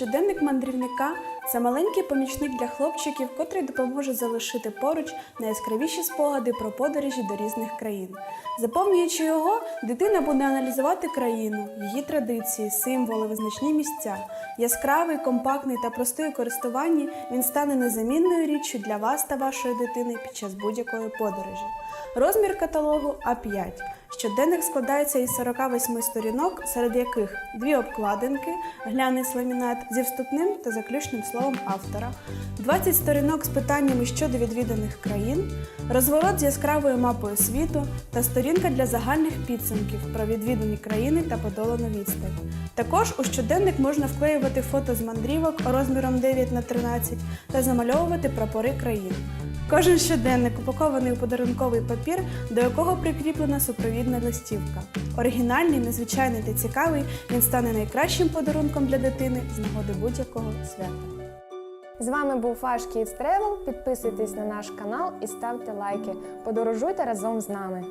Щоденник мандрівника це маленький помічник для хлопчиків, котрий допоможе залишити поруч найяскравіші спогади про подорожі до різних країн. Заповнюючи його, дитина буде аналізувати країну, її традиції, символи, визначні місця. Яскравий, компактний та простий у користуванні він стане незамінною річчю для вас та вашої дитини під час будь-якої подорожі. Розмір каталогу А5. Щоденник складається із 48 сторінок, серед яких дві обкладинки, глянець ламінат зі вступним та заключним словом автора, 20 сторінок з питаннями щодо відвіданих країн, розворот з яскравою мапою світу та сторінка для загальних підсумків про відвідані країни та подолану відстань. Також у щоденник можна вклеювати фото з мандрівок розміром 9 на 13 та замальовувати прапори країн. Кожен щоденник упакований у подарунковий папір, до якого прикріплена супровідна листівка. Оригінальний, незвичайний та цікавий, він стане найкращим подарунком для дитини з нагоди будь-якого свята. З вами був ваш Kids Travel. Підписуйтесь на наш канал і ставте лайки. Подорожуйте разом з нами.